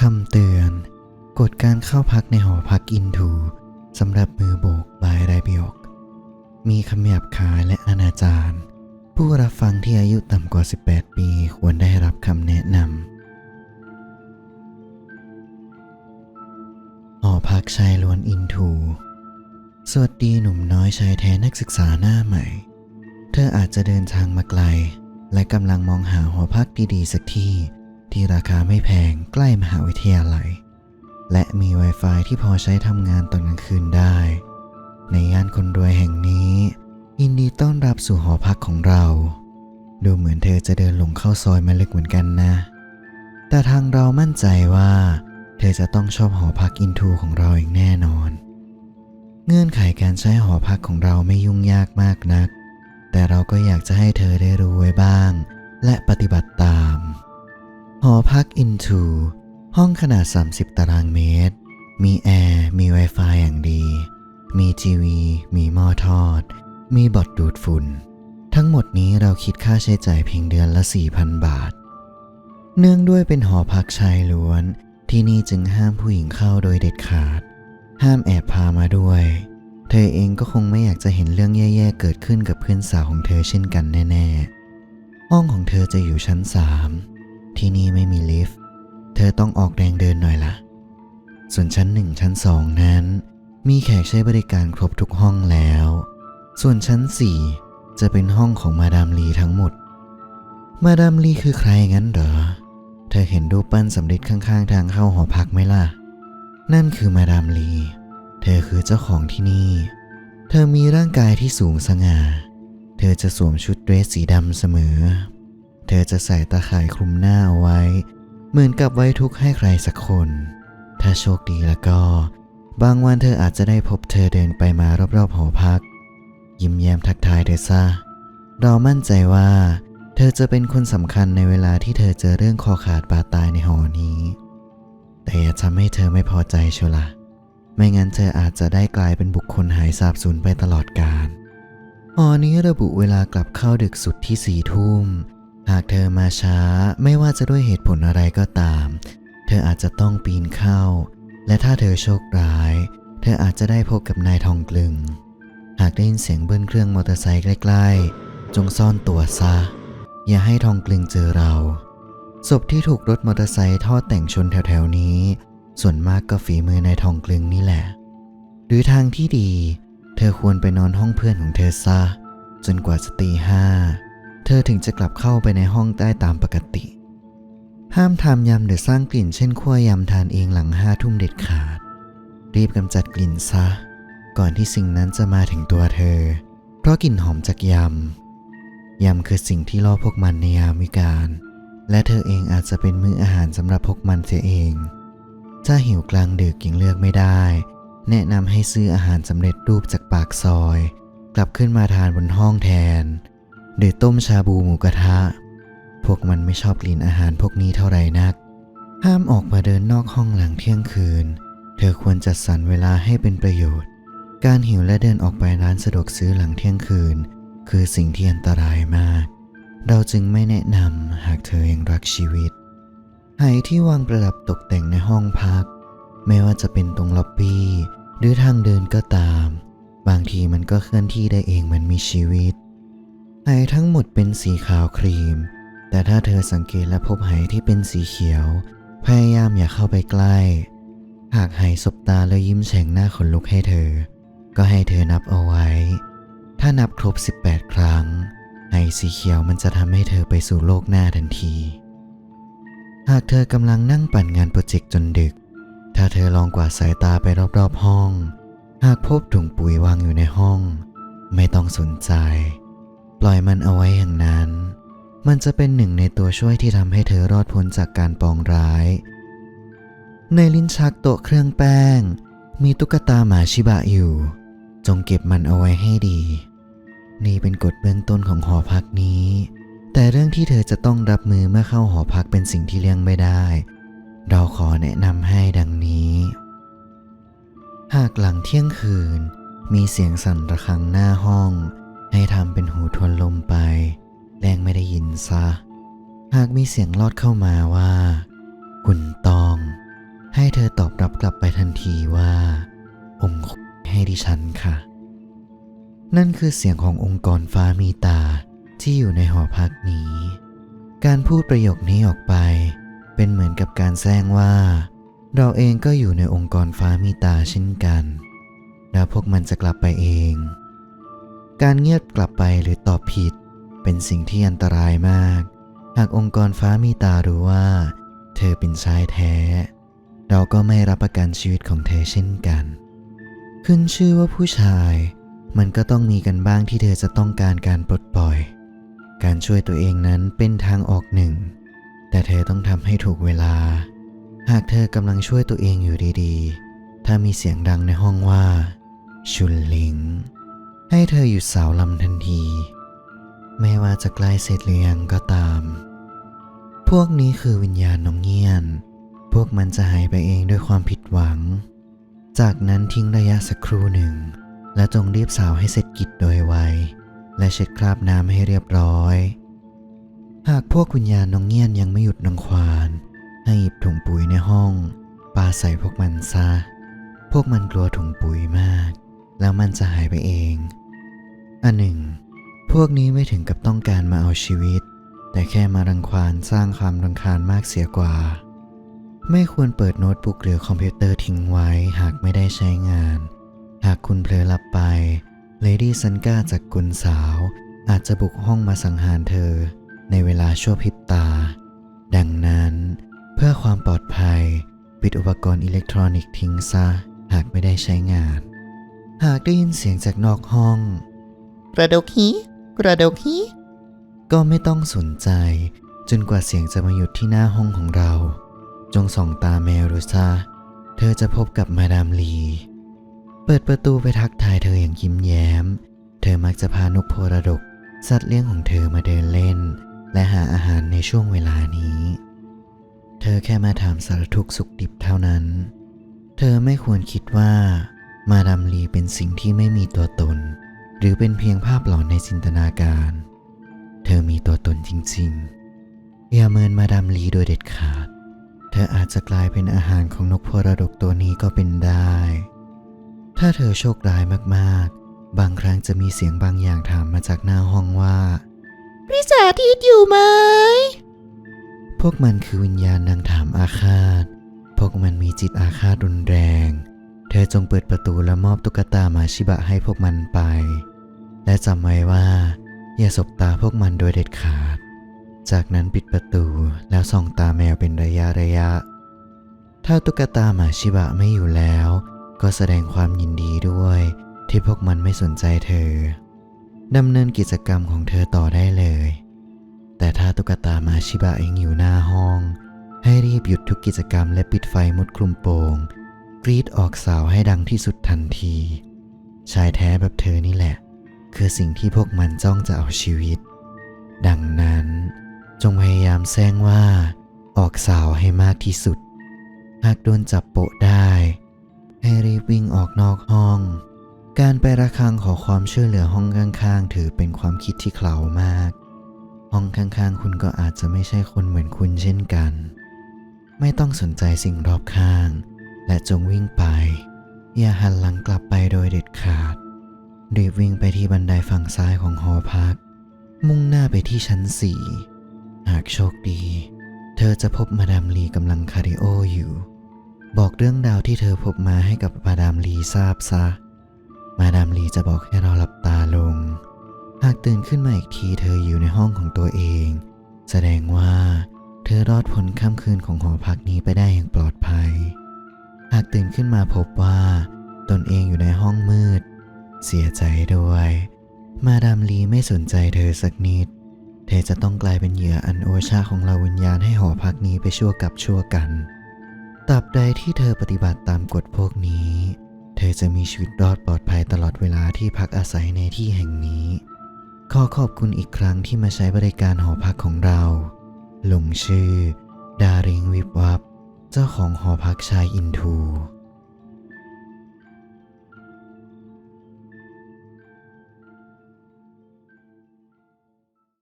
คำเตือน กฎการเข้าพักในหอพักอินทูสำหรับมือโบกบายไรบิอกมีคำหยาบคายและอนาจารผู้รับฟังที่อายุต่ำกว่า 18 ปีควรได้รับคำแนะนำหอพักชายล้วนอินทู สวัสดีหนุ่มน้อยชายแท้นักศึกษาหน้าใหม่ เธออาจจะเดินทางมาไกล และกำลังมองหาหอพักดีๆสักที่ ที่ราคาไม่แพงใกล้มหาวิทยาลัย และมี Wi-Fi ที่พอใช้ทำงานตอนกลางคืนได้ ในย่านคนรวยแห่งนี้ยินดีต้อนรับสู่หอพักของเรา ดูเหมือนเธอจะเดินหลงเข้าซอยมาลึกเหมือนกันนะ แต่ทางเรามั่นใจว่า เธอจะต้องชอบหอพักอินทูของเราอย่างแน่นอน เงื่อนไขการใช้หอพักของเราไม่ยุ่งยากมากนัก แต่เราก็อยากจะให้เธอได้รู้ไว้บ้าง และปฏิบัติตาม อพัก Into ห้องขนาด 30 ตารางเมตร มีแอร์ มี Wi-Fi อย่างดี มีทีวี มีหม้อทอด มีบอดดูดฝุ่น ทั้งหมดนี้เราคิดค่าใช้จ่ายเพียงเดือนละ 4,000 บาท เนื่องด้วยเป็นหอพักชายล้วน ที่นี่จึงห้ามผู้หญิงเข้าโดยเด็ดขาด ห้ามแอบพามาด้วย เธอเองก็คงไม่อยากจะเห็นเรื่องแย่ๆเกิดขึ้นกับเพื่อนสาวของเธอเช่นกันแน่ ๆ ห้องของเธอจะอยู่ชั้น3 ที่นี่ไม่มีลิฟต์ เธอต้องออกแรงเดินหน่อยละส่วนชั้น1ชั้น2นั้น มีแขกใช้บริการครบทุกห้องแล้ว ส่วนชั้น4จะเป็นห้องของมาดามลีทั้งหมด มาดามลีคือใครงั้นเหรอ เธอเห็นรูปปั้นสำริดข้างๆ ทางเข้าหอพักไหมล่ะ นั่นคือมาดามลี เธอคือเจ้าของที่นี่ เธอมีร่างกายที่สูงสง่า เธอจะสวมชุดเดรสสีดำเสมอ เธอจะใส่ตาข่ายคลุมหน้าเอาไว้ เหมือนกับไว้ทุกข์ให้ใครสักคน ถ้าโชคดีแล้วก็ บางวันเธออาจจะได้พบเธอเดินไปมารอบๆหอพัก ยิ้มแย้มทักทายเธอซะเรามั่นใจว่า เธอจะเป็นคนสำคัญในเวลาที่เธอเจอเรื่องคอขาดบาดตายในหอนี้ แต่อย่าทำให้เธอไม่พอใจเชียวละไม่งั้นเธออาจจะได้กลายเป็นบุคคลหายสาบสูญไปตลอดกาลหอนี้ระบุเวลากลับเข้าดึกสุดที่สี่ทุ่ม หากเธอมาช้าไม่ว่าจะด้วยเหตุผลอะไรก็ตาม เธออาจจะต้องปีนเข้า และถ้าเธอโชคร้าย เธออาจจะได้พบกับนายทองกลึง หากได้ยินเสียงเบิ้ลเครื่องมอเตอร์ไซค์ใกล้ๆ จงซ่อนตัวซะ อย่าให้ทองกลึงเจอเรา ศพที่ถูกรถมอเตอร์ไซค์ทอดแต่งชนแถวๆนี้ ส่วนมากก็ฝีมือนายทองกลึงนี่แหละ หรือทางที่ดี เธอควรไปนอนห้องเพื่อนของเธอซะ จนกว่าจะตีห้า เธอถึงจะกลับเข้าไปในห้องได้ตามปกติ ห้ามทำยำหรือสร้างกลิ่นเช่นขั้วยำทานเองหลังห้าทุ่มเด็ดขาด รีบกำจัดกลิ่นซะ ก่อนที่สิ่งนั้นจะมาถึงตัวเธอ เพราะกลิ่นหอมจากยำ ยำคือสิ่งที่ล่อพวกมันในยามวิกาลและเธอเองอาจจะเป็นมื้ออาหารสำหรับพวกมันเสียเอง ถ้าหิวกลางดึกยังเลือกไม่ได้ แนะนำให้ซื้ออาหารสำเร็จรูปจากปากซอย กลับขึ้นมาทานบนห้องแทน หรือต้มชาบูหมูกระทะ พวกมันไม่ชอบกลิ่นอาหารพวกนี้เท่าไหร่นัก ห้ามออกมาเดินนอกห้องหลังเที่ยงคืน เธอควรจัดสรรเวลาให้เป็นประโยชน์ การหิวและเดินออกไปร้านสะดวกซื้อหลังเที่ยงคืน คือสิ่งที่อันตรายมาก เราจึงไม่แนะนำหากเธอยังรักชีวิตไหที่วางประดับตกแต่งในห้องพัก ไม่ว่าจะเป็นตรงล็อบบี้หรือทางเดินก็ตาม บางทีมันก็เคลื่อนที่ได้เองมันมีชีวิต ไหทั้งหมดเป็นสีขาวครีม แต่ถ้าเธอสังเกตและพบไหที่เป็นสีเขียว พยายามอย่าเข้าไปใกล้ หากไหสบตาแล้วยิ้มแฉ่งหน้าขนลุกให้เธอ ก็ให้เธอนับเอาไว้ ถ้านับครบ 18 ครั้ง ไหสีเขียวมันจะทำให้เธอไปสู่โลกหน้าทันที หากเธอกำลังนั่งปั่นงานโปรเจกต์จนดึก ถ้าเธอลองกวาดสายตาไปรอบๆห้อง หากพบถุงปุ๋ยวางอยู่ในห้อง ไม่ต้องสนใจ ปล่อยมันเอาไว้อย่างนั้น มันจะเป็นหนึ่งในตัวช่วยที่ทำให้เธอรอดพ้นจากการปองร้าย ในลิ้นชักโต๊ะเครื่องแป้ง มีตุ๊กตาหมาชิบะอยู่ จงเก็บมันเอาไว้ให้ดี นี่เป็นกฎเบื้องต้นของหอพักนี้ แต่เรื่องที่เธอจะต้องรับมือเมื่อเข้าหอพักเป็นสิ่งที่เลี่ยงไม่ได้ เราขอแนะนำให้ดังนี้ หากหลังเที่ยงคืนมีเสียงสั่นระฆังหน้าห้อง ให้ทำเป็นหูทวนลมไปแรงไม่ได้ยินซะ หากมีเสียงลอดเข้ามาว่า คุณตอง ให้เธอตอบรับกลับไปทันทีว่าอมให้ดิฉันค่ะ นั่นคือเสียงขององค์กรฟ้ามีตาที่อยู่ในหอพักนี้ การพูดประโยคนี้ออกไป เป็นเหมือนกับการแซงว่า เราเองก็อยู่ในองค์กรฟ้ามีตาเช่นกัน แล้วพวกมันจะกลับไปเอง การเงียบกลับไปหรือตอบผิด เป็นสิ่งที่อันตรายมาก หากองค์กรฟ้ามีตารู้ว่า เธอเป็นชายแท้ เราก็ไม่รับประกันชีวิตของเธอเช่นกัน ขึ้นชื่อว่าผู้ชาย มันก็ต้องมีกันบ้างที่เธอจะต้องการการปลดปล่อย การช่วยตัวเองนั้นเป็นทางออกหนึ่ง แต่เธอต้องทำให้ถูกเวลา หากเธอกำลังช่วยตัวเองอยู่ดีๆ ถ้ามีเสียงดังในห้องว่า ชุนลิง ให้เธอหยุดสาวลำทันที ไม่ว่าจะใกล้เสร็จหรือยังก็ตาม พวกนี้คือวิญญาณน้องเงียน พวกมันจะหายไปเองด้วยความผิดหวัง จากนั้นทิ้งระยะสักครู่หนึ่ง และจงรีบสาวให้เสร็จกิจโดยไว และเช็ดคราบน้ำให้เรียบร้อย หากพวกวิญญาณน้องเงียนยังไม่หยุดนังควานให้หยิบถุงปุ๋ยในห้องปาใส่พวกมันซะ พวกมันกลัวถุงปุ๋ยมาก แล้วมันจะหายไปเอง อันหนึ่ง พวกนี้ไม่ถึงกับต้องการมาเอาชีวิต แต่แค่มารังควานสร้างความรังคาญมากเสียกว่า ไม่ควรเปิดโน้ตบุ๊กหรือคอมพิวเตอร์ทิ้งไว้หากไม่ได้ใช้งาน หากคุณเผลอหลับไปเลดี้ซันก้าจากกุลสาว อาจจะบุกห้องมาสังหารเธอ ในเวลาชั่วพริบตา ดังนั้น เพื่อความปลอดภัย ปิดอุปกรณ์อิเล็กทรอนิกส์ทิ้งซะ หากไม่ได้ใช้งาน หากได้ยินเสียงจากนอกห้อง กระดกฮีกระดกฮีก็ไม่ต้องสนใจ จนกว่าเสียงจะมาหยุดที่หน้าห้องของเรา จงส่องตาแมวดูซะเธอจะพบกับมาดามลี เปิดประตูไปทักทายเธออย่างยิ้มแย้ม เธอมักจะพานกโพระดก สัตว์เลี้ยงของเธอมาเดินเล่น และหาอาหารในช่วงเวลานี้ เธอแค่มาถามสารทุกข์สุขดิบเท่านั้น เธอไม่ควรคิดว่า มาดามลีเป็นสิ่งที่ไม่มีตัวตน หรือเป็นเพียงภาพหลอนในจินตนาการ เธอมีตัวตนจริงๆ อย่าเมินมาดามลีโดยเด็ดขาด เธออาจจะกลายเป็นอาหารของนกพรดกตัวนี้ก็เป็นได้ ถ้าเธอโชคร้ายมากๆ บางครั้งจะมีเสียงบางอย่างถามมาจากหน้าห้องว่าพี่สาธิตอยู่ไหม พวกมันคือวิญญาณนางถามอาฆาต พวกมันมีจิตอาฆาตรุนแรง เธอจงเปิดประตูและมอบตุ๊กตาหมาชิบะให้พวกมันไป และจำไว้ว่า อย่าสบตาพวกมันโดยเด็ดขาด จากนั้นปิดประตูแล้วส่องตาแมวเป็นระยะระยะ ถ้าตุ๊กตาหมาชิบะไม่อยู่แล้ว ก็แสดงความยินดีด้วย ที่พวกมันไม่สนใจเธอดำเนินกิจกรรมของเธอต่อได้เลย แต่ถ้าตุ๊กตาหมาชิบะเองอยู่หน้าห้อง ให้รีบหยุดทุกกิจกรรมและปิดไฟมุดคลุมโปง กรีดออกสาวให้ดังที่สุดทันที ชายแท้แบบเธอนี่แหละ คือสิ่งที่พวกมันจ้องจะเอาชีวิต ดังนั้น จงพยายามแซงว่า ออกสาวให้มากที่สุด หากโดนจับโปะได้ ให้รีบวิ่งออกนอกห้อง การไประฆังขอความช่วยเหลือห้องข้างๆ ถือเป็นความคิดที่เขลามาก ห้องข้างๆ คุณก็อาจจะไม่ใช่คนเหมือนคุณเช่นกัน ไม่ต้องสนใจสิ่งรอบข้าง และจงวิ่งไป อย่าหันหลังกลับไปโดยเด็ดขาด รีบวิ่งไปที่บันไดฝั่งซ้ายของหอพัก มุ่งหน้าไปที่ชั้นสี่หากโชคดี เธอจะพบมาดามลีกำลังคาริโออยู่ บอกเรื่องราวที่เธอพบมาให้กับมาดามลีทราบซะ มาดามลีจะบอกให้เราหลับตาลง หากตื่นขึ้นมาอีกทีเธออยู่ในห้องของตัวเอง แสดงว่าเธอรอดพ้นค่ำคืนของหอพักนี้ไปได้อย่างปลอดภัย หากตื่นขึ้นมาพบว่าตนเองอยู่ในห้องมืด เสียใจด้วย มาดามลีไม่สนใจเธอสักนิด เธอจะต้องกลายเป็นเหยื่ออันโอชาของเราวิญญาณให้หอพักนี้ไปชั่วกับชั่วกันตราบใดที่เธอปฏิบัติตามกฎพวกนี้ เธอจะมีชีวิตรอดปลอดภัยตลอดเวลาที่พักอาศัยในที่แห่งนี้ ขอขอบคุณอีกครั้งที่มาใช้บริการหอพักของเรา ลงชื่อ ดาริงวิบวับ เจ้าของหอพักชายอินทู